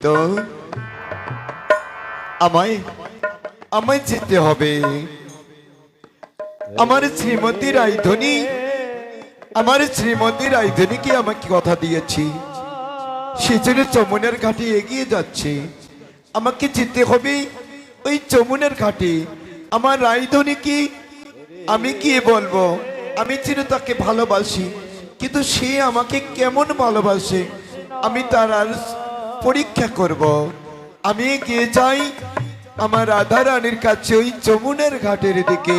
তো আমায় আমায় যেতে হবে। আমার শ্রীমতী রায়ধনী আমার শ্রীমতী রায়ধনীকে আমাকে কথা দিয়েছি? সেজন্য চমুনের ঘাটে এগিয়ে যাচ্ছে। আমাকে যেতে হবে ওই চমুনের ঘাটে। আমার রায়ধনীকে আমি কি বলব? আমি চির তাকে ভালোবাসি, কিন্তু সে আমাকে কেমন ভালোবাসে? আমি তার আর পরীক্ষা করব। আমি গিয়ে যাই আমার রাধা রানীর কাছে ওই যমুনের ঘাটের দিকে।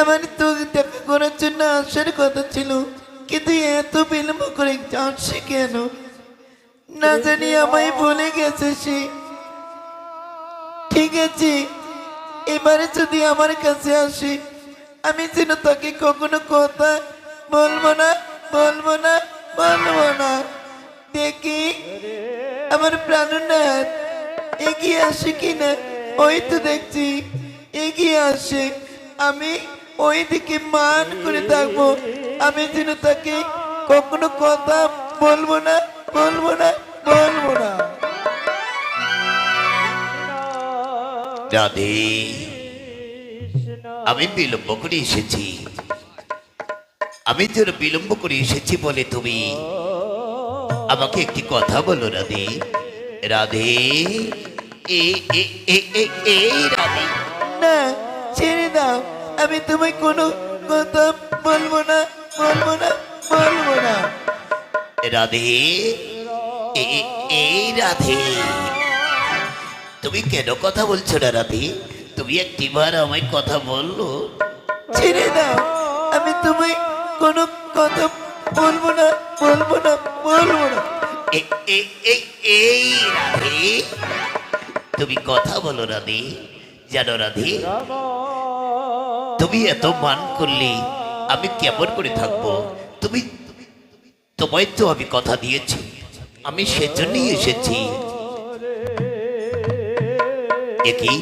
আমার তোকে দেখা করার জন্য আসার কথা ছিল, কিন্তু এত বিলম্ব করে যাচ্ছে কেন? না জানি আমায় বলে গেছে সে। ঠিক আছে, এবারে যদি আমার কাছে আসে, আমি যেন তাকে কখনো কথা বলব না বলব না বলব না। দেখি, আমার প্রাণনাথ এগিয়ে আসে কিনা, ওই তো দেখছি, এগিয়ে আসে। আমি ওই দিকে মান করে থাকব। আমি যেন তাকে কখনো কথা বলব না বলব না বলব না। রাধে আমি বিলম্ব করে এসেছি। আমি যেন বিলম্ব করে এসেছি বলে তুমি আমাকে একটি কথা বলো রাধে। রাধে এ এ এ এ এ রাধে। না ছেড়ে দাও। আমি তোমায় কোনো কথা বলব না বলব না বলব না। রাধে এ এ, এ রাধে। তুমি কেন কথা বলছো না রাধে? তুমি একটিবার আমায় কথা বলল। ছেড়ে দাও আমি তোমায় কোনো কথা বলব না বলব না বলব না। এই রাধে। তুমি কথা বলো রাধে জানো রাধে। তুমি এত মান করলে আমি কেমন করে থাকব? তুমি, তোমায় তো আমি কথা দিয়েছি। আমি সেজন্যই এসেছি। একই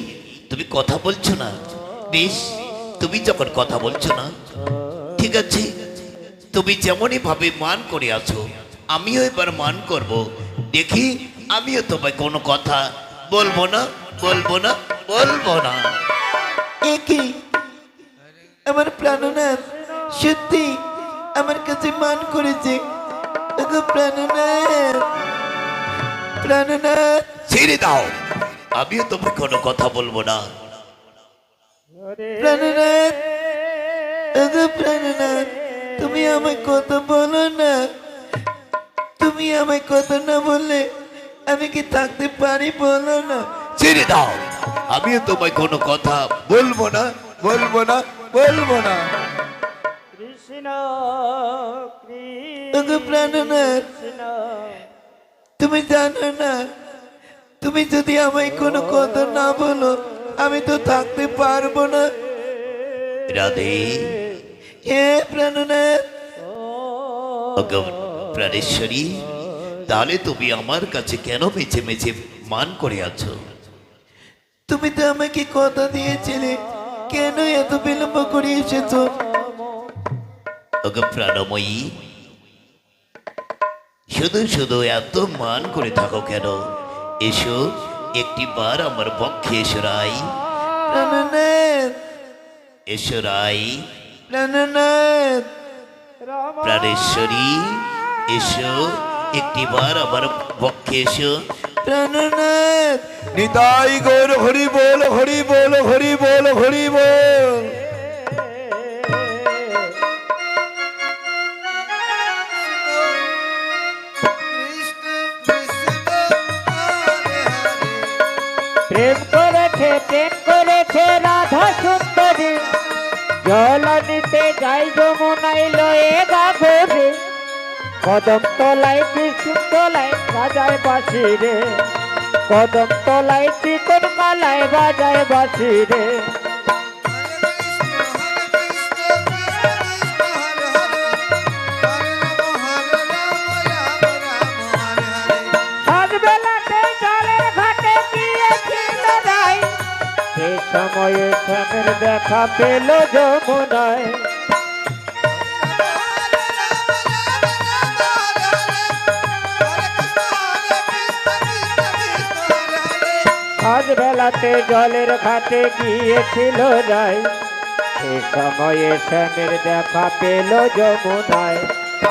তুমি কথা বলছো না? বেশ, তুমি যখন কথা বলছো না, ঠিক আছে। তুমি যেমনই ভাবে মান করে আছো, আমিও এবার মান করব। দেখি, আমিও তোমায় কোনো কথা বলব না বলব না বলব না। একই আমার প্রাণনাথ সত্যি আমার কাছে মান করেছে। প্রাণনাথ প্রাণনাথ ছেড়ে দাও। আমিও তোমায় কোনো কথা বলব না। প্রাণনাথ প্রাণনাথ তুমি আমায় কথা বলো না? তুমি আমায় কথা না বললে আমি কি থাকতে পারি বলো না? ছেড়ে দাও। আমিও তোমায় কোনো কথা বলব না বলব না। বলব না। কৃষ্ণ কৃষ্ণ তুমি জানো না তুমি যদি আমায় কোনো কথা না বলো আমি তো থাকতে পারব না। রাধে। হে প্রাণনাথ প্রাণেশ্বরী তাহলে তুমি আমার কাছে কেন মেছে মেছে মান করে আছো? তুমি তো আমাকে কথা দিয়েছিলে কেন এত বিলম্ব করে এসেছ। ওগো প্রাণময়ী শুধু শুধু এত মান করে থাকো কেন? এসো একটি বার আমার পক্ষে এসো রাই। এসো রাই। প্রাণেশ্বরী এসো একটি বার আমার পক্ষে এসো। নিতাই গৌর, হরি বল হরি বল হরি বল হরি বল। প্রেম করেছে প্রেম করেছে রাধা সুন্দরী। জল নিতে যাই যমুনাই লয়ে গাভরে কদম তলায় কৃষ্ণ তলায় বাজায় বাসি রে। কদম তলায় চিকন মালায় বাজায় বাসি রে। সময়ে দেখা পেল যমুনায়। আজ বেলাতে জলের ঘাটে গিয়েছিল রাই সে সময়ে শ্যামের দেখা পেল যমুনায়।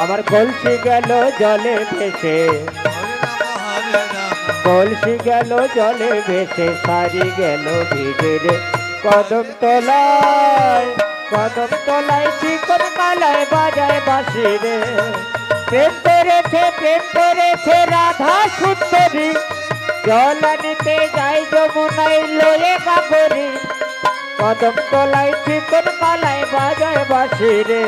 আমার কলসি গেল জলে ভেসে। কলসি গেল জলে ভেসে সারি গেল ভিজে কদম তলায়। কদম তলায় চিকন মালায় বাজায় বাসি রে। প্রেম করেছে প্রেম করেছে রাধা সুন্দরী জল আনিতে যাই যমুনাই লয়ে কাকরি কদম তলায় চিকন মালায় বাজায় বাসি রে।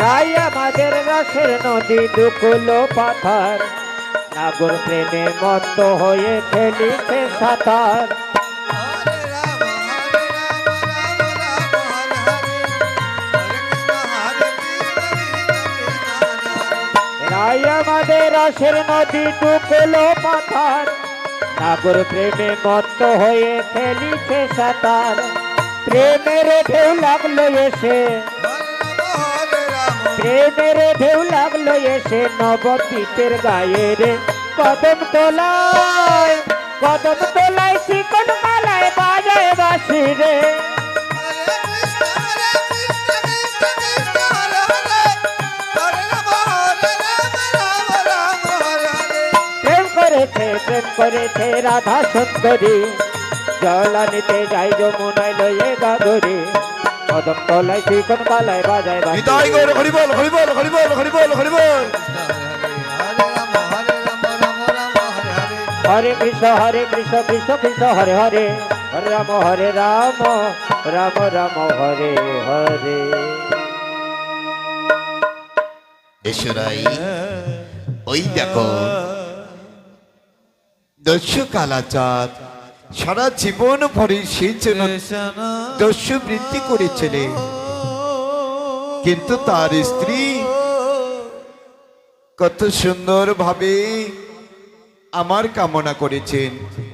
রাই আমাদের রসের নদী দুকুলো পাথার, নাগর প্রেমে মত্ত হয়ে খেলিতে সাঁতার। আমাদের রসের নদী দুকুলো পাথার নাগর প্রেমে মত্ত হয়ে খেলিতে সাঁতার। প্রেমের ঢেউ লাগল এসে। প্রেমের ঢেউ লাগল এসে নবদ্বীপের গায়ে রে। কদম তোলায় কদম তোলায় চিকন মালায় বাজায় বাসি রে। প্রেম করেছে রাধা সুন্দরী। জল আনিতে যাই যমুনায় লয়ে গাগরে। কদম তলায় চিকন মালায় বাজায় গৌর হরি বল হরি বল হরি বল হরি বল হরি বল। হরে কৃষ্ণ হরে কৃষ্ণ কৃষ্ণ কৃষ্ণ হরে হরে। হরে রাম হরে রাম রাম রাম হরে হরে। এসরাই ওই দেখো দস্যু কালাচাঁদ সারা জীবন ভরে সেই জন্য দস্যু বৃত্তি করেছিলেন কিন্তু তার স্ত্রী কত সুন্দর ভাবে আমার কামনা করেছেন।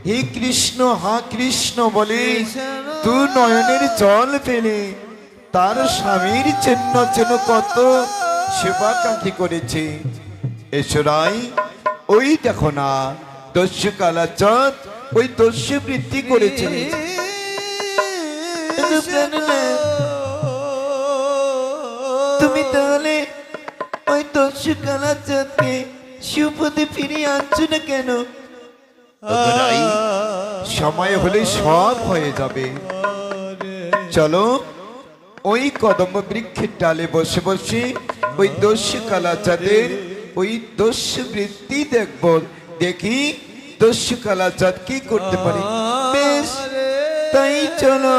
হে কৃষ্ণ, হা কৃষ্ণ বলে তু নয়নের জল ফেলে। তার স্বামীর জন্য যেন কত সেবাকাঙ্ক্ষী করেছে। এসরাই ওই দেখো না। দস্যু কালাচাঁদ ওই দস্যু বৃত্তি করেছে। কিন্তু তুমি তাহলে ওই দস্যু কালাচাঁদকে সুপদে ফিরিয়ে আনছো না কেন? সময় হলে সব হয়ে যাবে। চলো ওই কদম্ব বৃক্ষের ডালে বসে বসে ওই দস্যু কালাচাঁদের ওই দস্যু বৃত্তি দেখব। দেখি দস্যু কালাচাঁদ কি করতে পারি। বেশ তাই চলো।